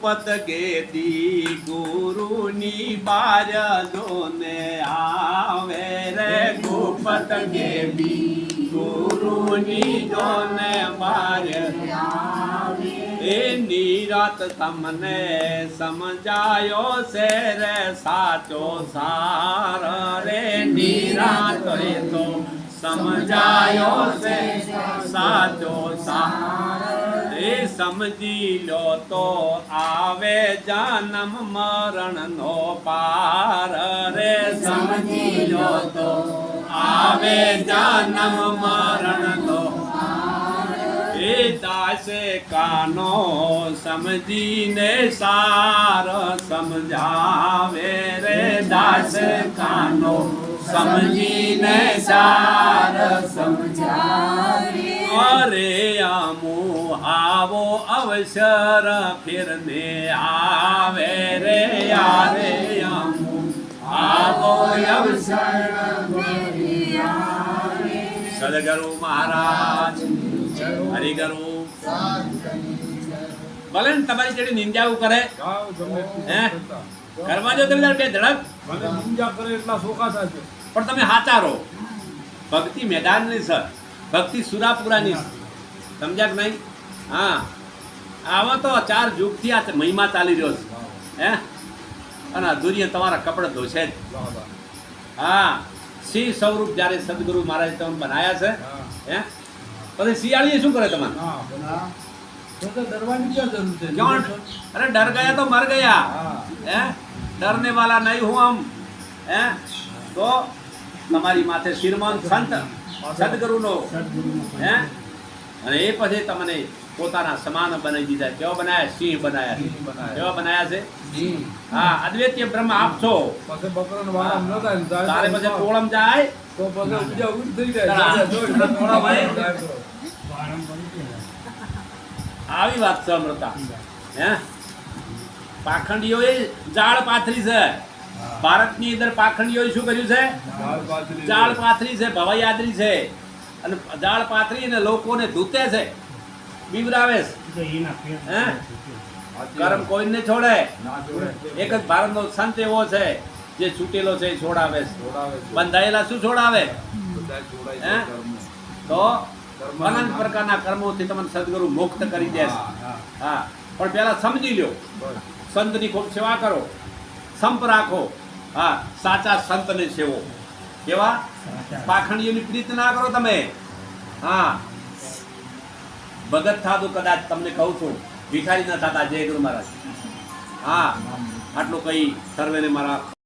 ગુપત ગેદી ગુરુની બારદોને આવે રે ગુપત ગેદી ગુરુની જોને બાર એ નિરાત તમને સમજાયો છે રે સાચો સાર રે નિરાત તો સમજાયો છે, સાચો એ સમજી લો તો આવે જન્મ મરણ નો પાર. રે સમજી લો તો આવે જન્મ મરણ નો એ દાસે કાનો સમજીને સાર સમજાવે રે દાસ કાનો સમજીને સાર સમજાવે અરે આમો આવો અવસર ફિરને આવે રે યારે આમો. આવો અવસર સદગુરુ મહારાજ હરિગુરુ. ભલે ને તમારી જેડી નિંદાઓ કરે. હે? ઘરમાં જો તમે બે ધડક. પૂજા કરે એટલા સોખા થાય પણ તમે સાચા રહો ભક્તિ મેદાનની સર. ભક્તિ સુરાપુરાની. સમજ્યા કે નહીં? હા. આવા તો ચાર યુગથી આ મહિમા ચાલી રહ્યો છે. હે? અને અધૂરીએ તમારા કપડાં ધોશે જ. હા. સિંહ સ્વરૂપ જ્યારે સદગુરુ મહારાજ તમે બનાવ્યા છે હા. પછી શિયાળીએ શું કરે તમારે? અરે ડર ગયા તો મર ગયા. હા. હે? ડરને વાલા નહીં હું આમ. હે? તો તમારી માથે શ્રીમંત સંત સદગુરુનો. હે? અને એ પછી તમને પોતાના સમાન બનાવી દીધા. કેવા બનાયા? સિંહ બનાયા. કેવા બનાયા છે? હા અદ્વૈતીય બ્રહ્મ ન થાય તારે પછી ઊભા. જાય? તો પછી થઈ જાય. આવી વાત છે અમૃતા. હે? પાખંડીઓએ જાળ પાથરી છે. ભારતની અંદર પાખંડીઓએ શું કર્યું છે? જાળ પાથરી છે ભવાયાદરી છે. અને જાળ પાથરી અને લોકોને ધૂતે છે. બીવરાવે છે. કર્મ કોઈને છોડે? એક જ ભારતનો સંત એવો છે જે છૂટેલો છે એ છોડાવે. બંધાયેલા શું છોડાવે. તો કર્મ. અનંત પ્રકારના કર્મોથી તમને સદગુરુ મુક્ત કરી દેશે હા, પણ પહેલા સમજી લ્યો. સંત સંતની ખૂબ સેવા કરો. સંપ રાખો. હા સાચા સંતને સેવો. કેવા? પાખંડીઓની પ્રીત ના કરો તમે. હા. ભગત થાતું કદાચ તમને કહું છું ભિખારી ના થતા જય ગુરુ મહારાજ. હા. આટલું કઈ સર્વેને મારા